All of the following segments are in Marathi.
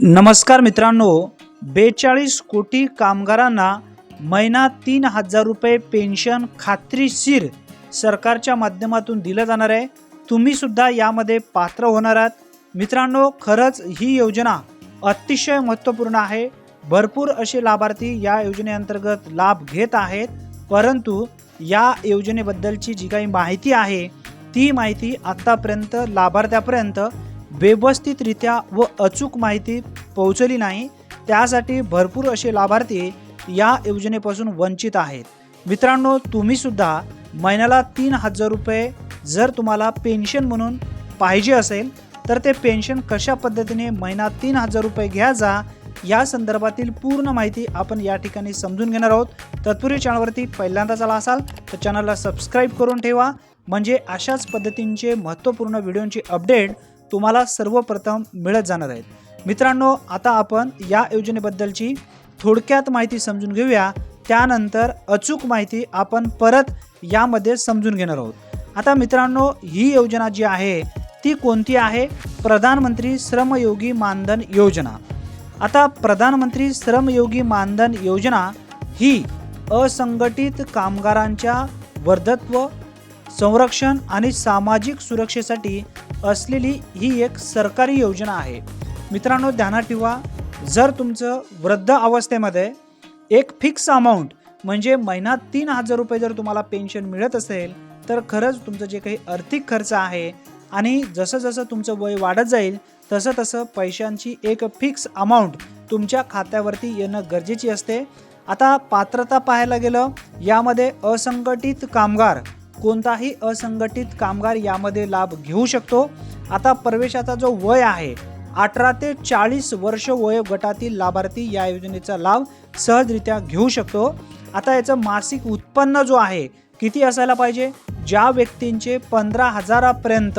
नमस्कार मित्रांनो बेचाळीस कोटी कामगारांना महिना तीन हजार रुपये पेन्शन खात्रीशीर सरकारच्या माध्यमातून दिलं जाणार आहे. तुम्ही सुद्धा यामध्ये पात्र होणार आहात. मित्रांनो खरंच ही योजना अतिशय महत्त्वपूर्ण आहे. भरपूर असे लाभार्थी या योजनेअंतर्गत लाभ घेत आहेत. परंतु या योजनेबद्दलची जी काही माहिती आहे ती माहिती आत्तापर्यंत लाभार्थ्यापर्यंत व्यवस्थितरित्या व अचूक माहिती पोहोचली नाही त्यासाठी भरपूर असे लाभार्थी या योजनेपासून वंचित आहेत. मित्रांनो तुम्ही सुद्धा महिन्याला तीन हजार रुपये जर तुम्हाला पेन्शन म्हणून पाहिजे असेल तर ते पेन्शन कशा पद्धतीने महिना तीन हजार रुपये घ्या जा या संदर्भातील पूर्ण माहिती आपण या ठिकाणी समजून घेणार आहोत. तत्पूर्वी चॅनलवरती पहिल्यांदाच आला असाल तर चॅनलला सबस्क्राईब करून ठेवा. म्हणजे अशाच पद्धतींचे महत्त्वपूर्ण व्हिडिओंची अपडेट तुम्हाला सर्वप्रथम मिळत जाणार आहेत. मित्रांनो आता आपण या योजनेबद्दलची थोडक्यात माहिती समजून घेऊया. त्यानंतर अचूक माहिती आपण परत यामध्ये समजून घेणार आहोत. आता मित्रांनो ही योजना जी आहे ती कोणती आहे? प्रधानमंत्री श्रमयोगी मानधन योजना. आता प्रधानमंत्री श्रमयोगी मानधन योजना ही असंघटित कामगारांच्या वर्धत्व संरक्षण आणि सामाजिक सुरक्षेसाठी असलेली ही एक सरकारी योजना आहे. मित्रांनो ध्यानात ठेवा जर तुमचं वृद्ध अवस्थेमध्ये एक फिक्स अमाऊंट म्हणजे महिन्यात तीन हजार रुपये जर तुम्हाला पेन्शन मिळत असेल तर खरंच तुमचं जे काही आर्थिक खर्च आहे आणि जसं जसं तुमचं वय वाढत जाईल तसं तसं पैशांची एक फिक्स अमाऊंट तुमच्या खात्यावरती येणं गरजेची असते. आता पात्रता पाहायला गेलं यामध्ये असंघटित कामगार कोणताही असंघटित कामगार यामध्ये लाभ घेऊ शकतो. आता प्रवेशाचा जो वय आहे अठरा ते चाळीस वर्ष वयोगटातील लाभार्थी या योजनेचा लाभ सहजरित्या घेऊ शकतो. आता याचं मासिक उत्पन्न जो आहे किती असायला पाहिजे? ज्या व्यक्तींचे पंधरा हजारापर्यंत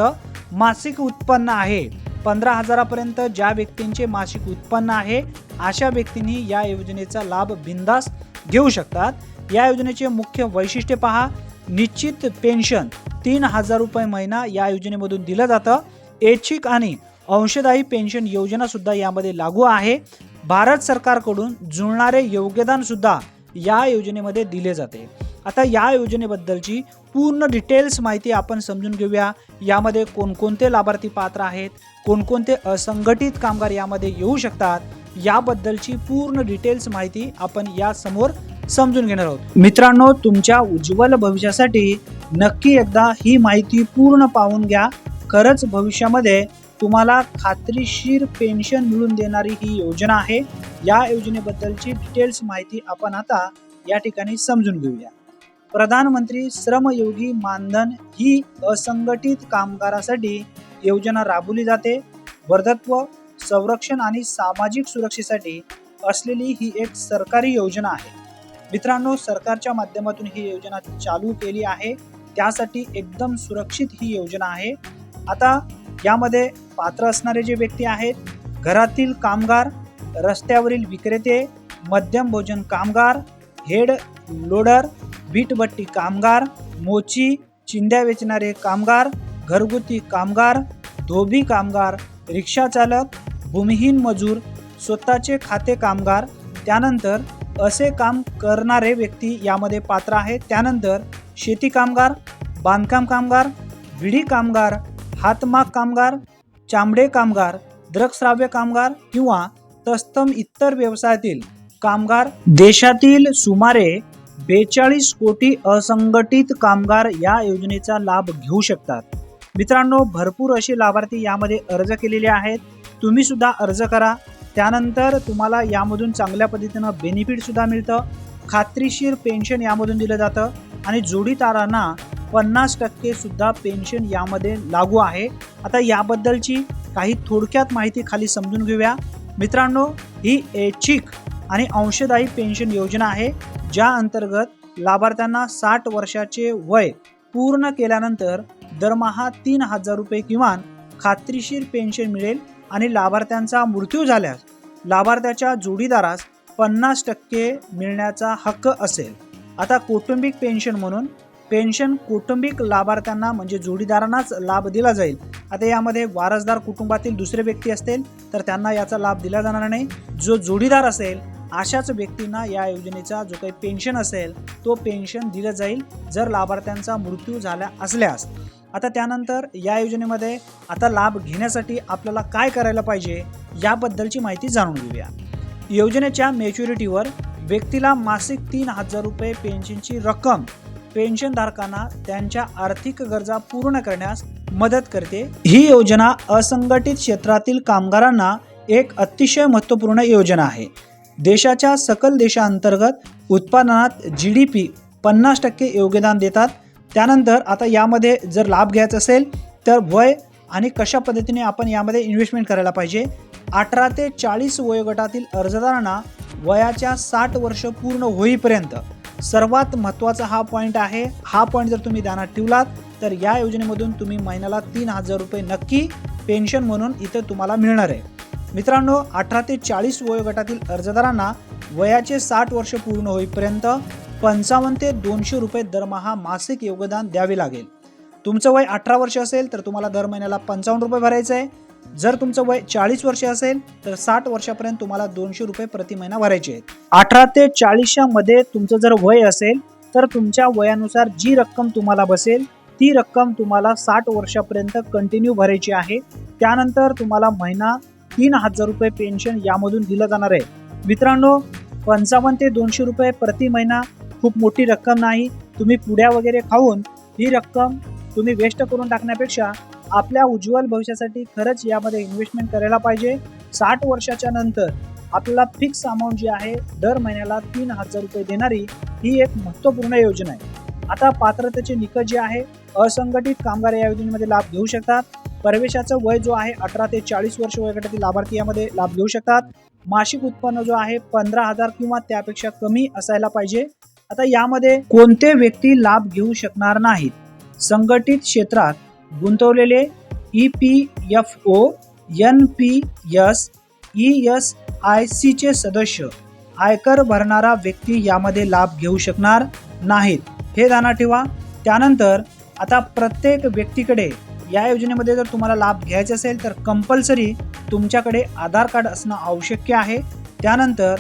मासिक उत्पन्न आहे पंधरा हजारापर्यंत ज्या व्यक्तींचे मासिक उत्पन्न आहे अशा व्यक्तींनी या योजनेचा लाभ बिंदास घेऊ शकतात. या योजनेचे मुख्य वैशिष्ट्य पहा. निश्चित पेन्शन तीन हजार रुपये महिना या योजनेमधून दिलं जातं. ऐच्छिक आणि अंशदायी पेन्शन योजना सुद्धा यामध्ये लागू आहे. भारत सरकारकडून जुळणारे योगदान सुद्धा या योजनेमध्ये दिले जाते. आता या योजनेबद्दलची पूर्ण डिटेल्स माहिती आपण समजून घेऊया. यामध्ये कोणकोणते लाभार्थी पात्र आहेत? कोणकोणते असंघटित कामगार यामध्ये येऊ शकतात? याबद्दलची पूर्ण डिटेल्स माहिती आपण यासमोर समजून घेणार आहोत. मित्रांनो तुमच्या उज्ज्वल भविष्यासाठी नक्की एकदा ही माहिती पूर्ण पाहून घ्या. खरंच भविष्यामध्ये तुम्हाला खात्रीशीर पेन्शन मिळून देणारी ही योजना आहे. या योजनेबद्दलची डिटेल्स माहिती आपण आता या ठिकाणी समजून घेऊया. प्रधानमंत्री श्रमयोगी मानधन ही असंघटित कामगारासाठी योजना राबवली जाते. वर्धत्व संरक्षण आणि सामाजिक सुरक्षेसाठी असलेली ही एक सरकारी योजना आहे. मित्रांनो सरकारच्या माध्यमातून ही योजना चालू केली आहे. त्यासाठी एकदम सुरक्षित ही योजना आहे. आता यामध्ये पात्र असणारे जे व्यक्ती आहेत घरातील कामगार रस्त्यावरील विक्रेते मध्यम भोजन कामगार हेड लोडर वीटभट्टी कामगार मोची चिंध्या वेचणारे कामगार घरगुती कामगार धोबी कामगार रिक्षाचालक भूमिहीन मजूर स्वतःचे खाते कामगार त्यानंतर असे काम करणारे व्यक्ती यामध्ये पात्र आहेत. त्यानंतर शेती कामगार बांधकाम कामगार विडी कामगार हातमाग कामगार चामडे कामगार द्रकश्राव्य कामगार किंवा तस्तम इतर व्यवसायातील कामगार. देशातील सुमारे बेचाळीस कोटी असंघटित कामगार या योजनेचा लाभ घेऊ शकतात. मित्रांनो भरपूर असे लाभार्थी यामध्ये अर्ज केलेले आहेत. तुम्ही सुद्धा अर्ज करा. त्यानंतर तुम्हाला यामधून चांगल्या पद्धतीनं बेनिफिटसुद्धा मिळतं. खात्रीशीर पेन्शन यामधून दिलं जातं आणि जोडीदारांना पन्नास टक्केसुद्धा पेन्शन यामध्ये लागू आहे. आता याबद्दलची काही थोडक्यात माहिती खाली समजून घेऊया. मित्रांनो ही ऐच्छिक आणि अंशदायी पेन्शन योजना आहे ज्या अंतर्गत लाभार्थ्यांना साठ वर्षाचे वय पूर्ण केल्यानंतर दरमहा तीन हजार रुपये किमान खात्रीशीर पेन्शन मिळेल आणि लाभार्थ्यांचा मृत्यू झाल्यास लाभार्थ्याच्या जोडीदारास पन्नास टक्के मिळण्याचा हक्क असेल. आता कौटुंबिक पेन्शन म्हणून पेन्शन कौटुंबिक लाभार्थ्यांना म्हणजे जोडीदारांनाच लाभ दिला जाईल. आता यामध्ये वारसदार कुटुंबातील दुसरे व्यक्ती असतील तर त्यांना याचा लाभ दिला जाणार नाही. जो जोडीदार असेल अशाच व्यक्तींना या योजनेचा जो काही पेन्शन असेल तो पेन्शन दिलं जाईल जर लाभार्थ्यांचा मृत्यू झाला असल्यास. आता त्यानंतर या योजनेमध्ये आता लाभ घेण्यासाठी आपल्याला काय करायला पाहिजे याबद्दलची माहिती जाणून घेऊया. योजनेच्या मॅच्युरिटीवर व्यक्तीला मासिक तीन हजार रुपये पेन्शनची रक्कम पेन्शनधारकांना त्यांच्या आर्थिक गरजा पूर्ण करण्यास मदत करते. ही योजना असंघटित क्षेत्रातील कामगारांना एक अतिशय महत्त्वपूर्ण योजना आहे. देशाच्या सकल देशांतर्गत उत्पादनात जी डी पी पन्नास टक्के योगदान देतात. त्यानंतर आता यामध्ये जर लाभ घ्यायचा असेल तर वय आणि कशा पद्धतीने आपण यामध्ये इन्व्हेस्टमेंट करायला पाहिजे? अठरा ते चाळीस वयोगटातील अर्जदारांना वयाच्या साठ वर्ष पूर्ण होईपर्यंत सर्वात महत्त्वाचा हा पॉईंट आहे. हा पॉईंट जर तुम्ही ध्यानात ठेवलात तर या योजनेमधून तुम्ही महिन्याला तीन हजार रुपये नक्की पेन्शन म्हणून इथं तुम्हाला मिळणार आहे. मित्रांनो अठरा ते चाळीस वयोगटातील अर्जदारांना वयाचे साठ वर्ष पूर्ण होईपर्यंत पंचावन्न ते दोनशे रुपये दरमहा मासिक योगदान द्यावे लागेल. तुमचं वय अठरा वर्ष असेल तर तुम्हाला दर महिन्याला पंचावन्न रुपये भरायचं आहे. जर तुमचं वय चाळीस वर्ष असेल तर साठ वर्षापर्यंत तुम्हाला दोनशे रुपये प्रति महिना भरायचे आहेत. अठरा ते चाळीसच्या मध्ये तुमचं जर वय असेल तर तुमच्या वयानुसार जी रक्कम तुम्हाला बसेल ती रक्कम तुम्हाला साठ वर्षापर्यंत कंटिन्यू भरायची आहे. त्यानंतर तुम्हाला महिना तीन हजार रुपये पेन्शन यामधून दिलं जाणार आहे. मित्रांनो पंचावन्न ते दोनशे रुपये प्रति महिना खूप मोठी रक्कम नाही तुम्ही पुड्या वगैरे खाऊन ही रक्कम तुम्ही वेस्ट करून टाकण्यापेक्षा आपल्या उज्ज्वल भविष्यासाठी खरंच यामध्ये इन्व्हेस्टमेंट करायला पाहिजे. साठ वर्षाच्या नंतर आपल्याला फिक्स अमाऊंट जी आहे दर महिन्याला तीन हजार रुपये देणारी ही एक महत्त्वपूर्ण योजना आहे. आता पात्रतेचे निकष जे आहे असंघटित कामगार या योजनेमध्ये लाभ घेऊ शकतात. प्रवेशाचं वय जो आहे अठरा ते चाळीस वर्ष वयोगटातील लाभार्थी यामध्ये लाभ घेऊ शकतात. मासिक उत्पन्न जो आहे पंधरा हजार किंवा त्यापेक्षा कमी असायला पाहिजे. आता यामध्ये कोणते व्यक्ती लाभ घेऊ शकणार नाहीत? संघटित क्षेत्रात गुंतवलेले E P F O N P S E S I सीचे सदस्य आयकर भरणारा व्यक्ती यामध्ये लाभ घेऊ शकणार नाहीत. हे ध्यानात ठेवा. त्यानंतर आता प्रत्येक व्यक्तीकडे या योजनेमध्ये जर तुम्हाला लाभ घ्यायचा असेल तर कंपल्सरी तुमच्याकडे आधार कार्ड असणं आवश्यक आहे. त्यानंतर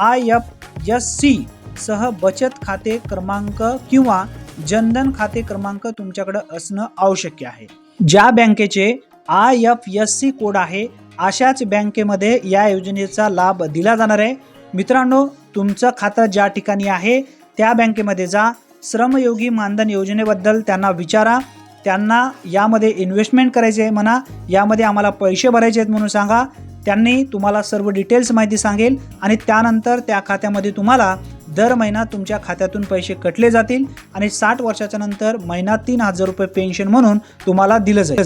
आय एफ एस सी सह बचत खाते क्रमांक किंवा जनधन खाते क्रमांक तुमच्याकडे असणं आवश्यक आहे. ज्या बँकेचे I F S C code आहे अशाच बँकेमध्ये या योजनेचा लाभ दिला जाणार आहे. मित्रांनो तुमचं खातं ज्या ठिकाणी आहे त्या बँकेमध्ये जा. श्रमयोगी मानधन योजनेबद्दल त्यांना विचारा. त्यांना यामध्ये इन्व्हेस्टमेंट करायचे आहे म्हणा यामध्ये आम्हाला पैसे भरायचे आहेत म्हणून सांगा. त्यांनी तुम्हाला सर्व डिटेल्स माहिती सांगेल आणि त्यानंतर त्या खात्यामध्ये तुम्हाला दर महिना तुमच्या खात्यातून पैसे कटले जातील आणि साठ वर्षाच्या नंतर महिना तीन हजार रुपये पेन्शन म्हणून तुम्हाला दिलं जाईल.